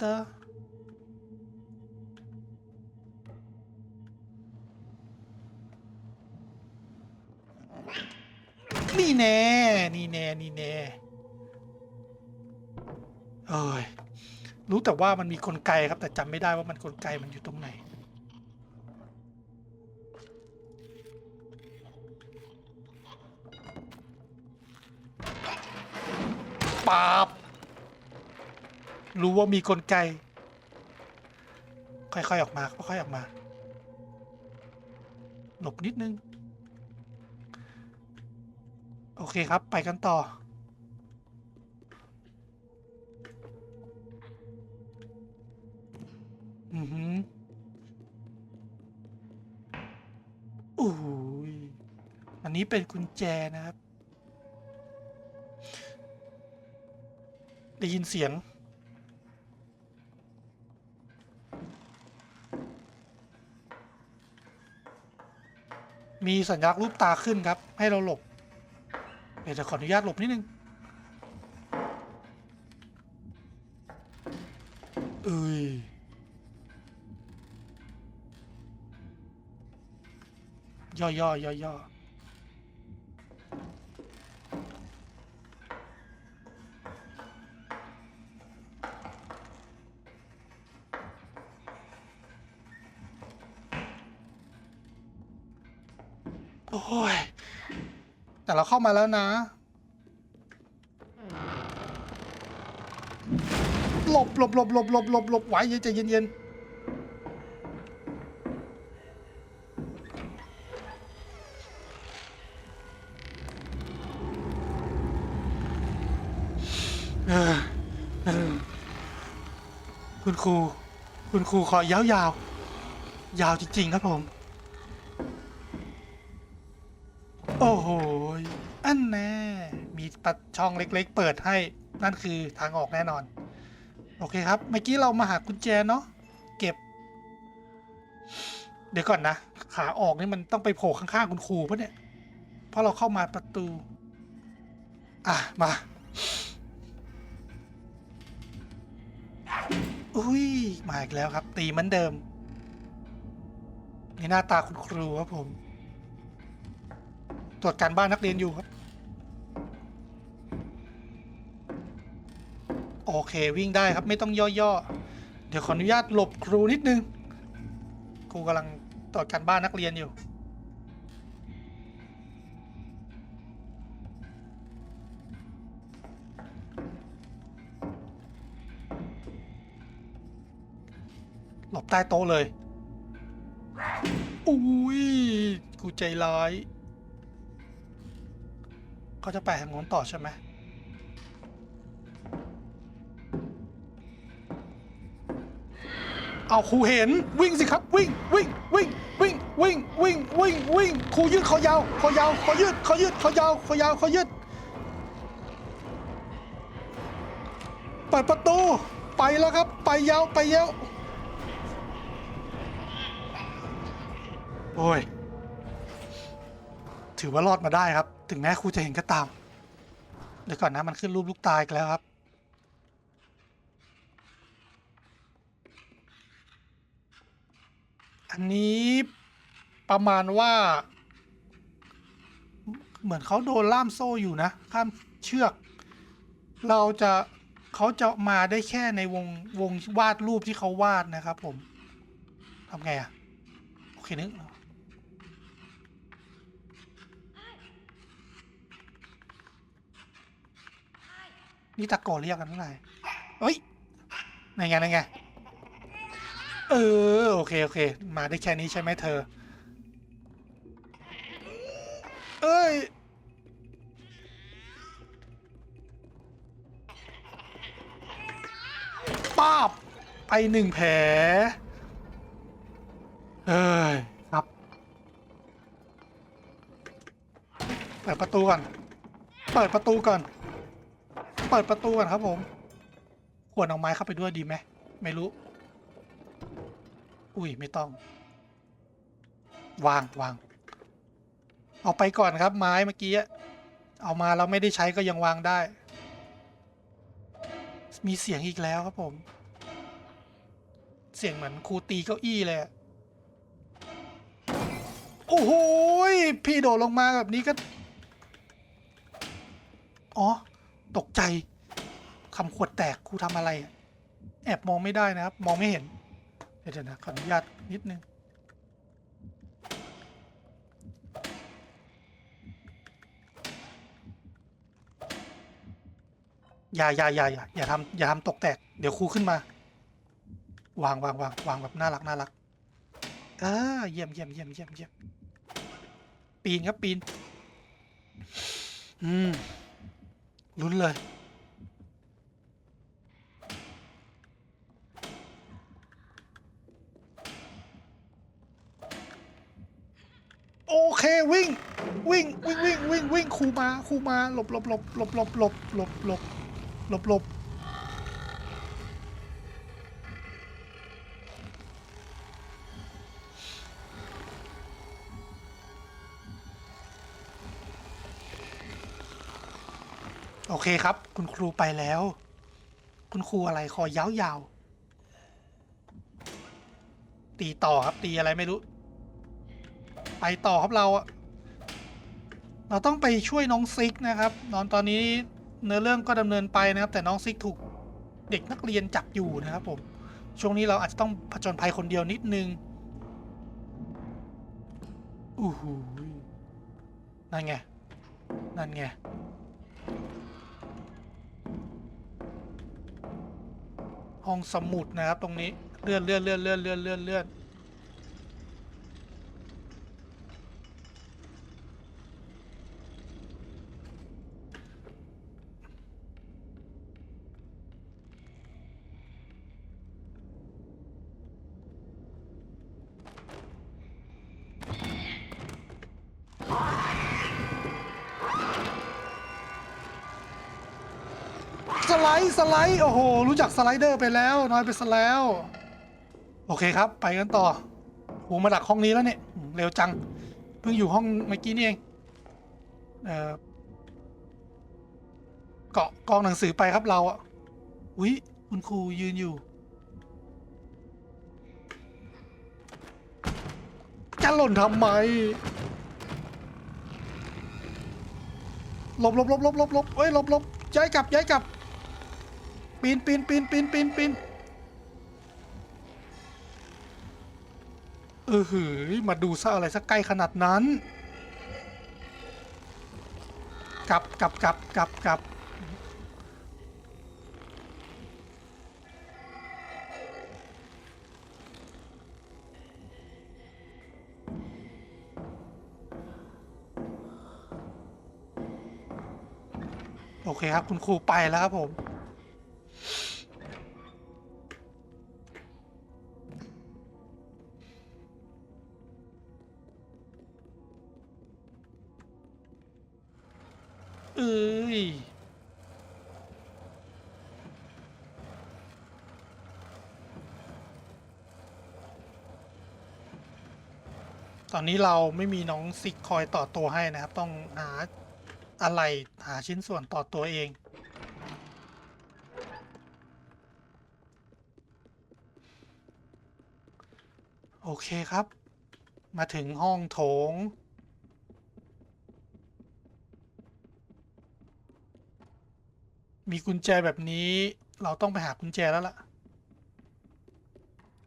เตอร์นี่แน่ นี่แน่ นี่แน่ เอ้ย รู้แต่ว่ามันมีกลไกครับ แต่จำไม่ได้ว่ามันกลไกมันอยู่ตรงไหน ปาบ รู้ว่ามีกลไก ค่อยๆออกมาค่อยๆออกมา หลบนิดนึง โอเคครับ ไปกันต่อ อือหือโอ้ยอันนี้เป็นกุญแจนะครับ ได้ยินเสียง มีสัญลักษณ์รูปตาขึ้นครับ ให้เราหลบเดี๋ยวจะขออนุญาตหลบนิดนึงเอ้ยย่อย่อย่อย่อ แต่เราเข้ามาแล้วนะ หลบหลบหลบหลบหลบหลบหลบไว้ใจเย็นเย็นเออเออคุณครู คุณครูขอยาวยาวๆยาวจริงๆครับผม มีปัดช่องเล็กๆ เปิดให้นั่นคือทางออกแน่นอน โอเคครับ เมื่อกี้เรามาหากุญแจเนาะเก็บ เดี๋ยวก่อนนะ ขาออกนี่มันต้องไปโผล่ข้างๆคุณครูปะเนี่ยเพราะเราเข้ามาประตู อะ มาอุ้ยมาอีกแล้วครับ ตีเหมือนเดิมนี่หน้าตาคุณครูครับผม ตรวจการบ้านนักเรียนอยู่ครับ โอเควิ่งได้ครับไม่ต้องย่อๆ เดี๋ยวขออนุญาตหลบครูนิดนึง ครูกำลังตรวจการบ้านนักเรียนอยู่ หลบใต้โต๊ะเลย อุ้ยกูใจร้ายเขาจะไปทางโน้นต่อใช่ไหม เอาครูเห็นวิ่งสิครับวิ่งวิ่งวิ่งวิ่งวิ่งวิ่งวิ่งวิ่งครูยืดคอยาวคอยาวคอยืดคอยืดคอยาวคอยาวคอยืดเปิดประตูไปแล้วครับ ไปยาวไปยาวโอ้ย ถือว่ารอดมาได้ครับ ถึงแม้ครูจะเห็นก็ตาม เดี๋ยวก่อนนะมันขึ้นรูปลูกตาอีกแล้วครับ อันนี้ประมาณว่า เหมือนเขาโดนล่ามโซ่อยู่นะ ข้ามเชือก เราจะเขาจะมาได้แค่ในวงวงวาดรูปที่เขาวาดนะครับผมทำไงอะโอเคนึกนี่ตะโกนเรียกกันเท่าไหร่เฮ้ยไหนไงไหนไง เออ โอเค โอเค มาได้แค่นี้ใช่ไหมเธอ เอ้ย ป้าบ ไปหนึ่งแผล เอ้ย ครับ เปิดประตูก่อน เปิดประตูก่อน เปิดประตูก่อนครับผมควรเอาไม้เข้าไปด้วยดีไหม ไม่รู้ อุ้ยไม่ต้อง วางวาง เอาไปก่อนครับไม้เมื่อกี้เอามาแล้วไม่ได้ใช้ก็ยังวางได้ มีเสียงอีกแล้วครับผม เสียงเหมือนครูตีเก้าอี้เลยโอ้โหพี่โดดลงมาแบบนี้ก็ อ๋อ ตกใจคำขวดแตกครูทำอะไร แอบมองไม่ได้นะครับ มองไม่เห็น เดี๋ยวนะขออนุญาตนิดนึง อย่าอย่าอย่าอย่าอย่าทำอย่าทำตกแตก เดี๋ยวครูขึ้นมา วางวางวางวางแบบน่ารักน่ารักเออเยี่ยมเยี่ยมเยี่ยมเยี่ยมเยี่ยมปีนครับปีน อืมลุ้นเลย โอเค วิ่งวิ่งวิ่งวิ่งวิ่งวิ่งครูมาครูมาหลบหลบหลบหลบหลบหลบหลบหลบหลบหลบโอเคครับ คุณครูไปแล้ว คุณครูอะไรคอยาวๆตีต่อครับตีอะไรไม่รู้ ไปต่อครับเราอะ เราต้องไปช่วยน้องซิกนะครับตอนตอนนี้เนื้อเรื่องก็ดำเนินไปนะครับ แต่น้องซิกถูกเด็กนักเรียนจับอยู่นะครับผม ช่วงนี้เราอาจจะต้องผจญภัยคนเดียวนิดนึงอู้หูนั่นไง นั่นไง ห้องสมุดนะครับตรงนี้เลื่อนเลื่อนเลื่อนเลื่อนเลื่อนเลื่อนเลื่อน ไลด์สไลด์โอ้โหรู้จักสไลเดอร์ไปแล้วน้อยไปซะแล้ว โอเคครับ ไปกันต่อโหมาดักห้องนี้แล้วเนี่ยเร็วจัง เพิ่งอยู่ห้องเมื่อกี้นี่เองเออเกาะกองหนังสือไปครับเราอะอุ้ยคุณครูยืนอยู่จะหล่นทำไมหลบหลบหลบหลบหลบหลบเอ้ยหลบหลบย้ายกลับย้ายกลับ ปีนปีนปีนปีนปีนปีนเออหือมาดูซะอะไรสักใกล้ขนาดนั้น กลับกลับกลับกลับกลับโอเคครับ คุณครูไปแล้วครับผม เอ้ยตอนนี้เราไม่มีน้องซิกคอยต่อตัวให้นะครับ ต้องหาอะไรหาชิ้นส่วนต่อตัวเอง โอเคครับ มาถึงห้องโถง มีกุญแจแบบนี้ เราต้องไปหากุญแจแล้วล่ะ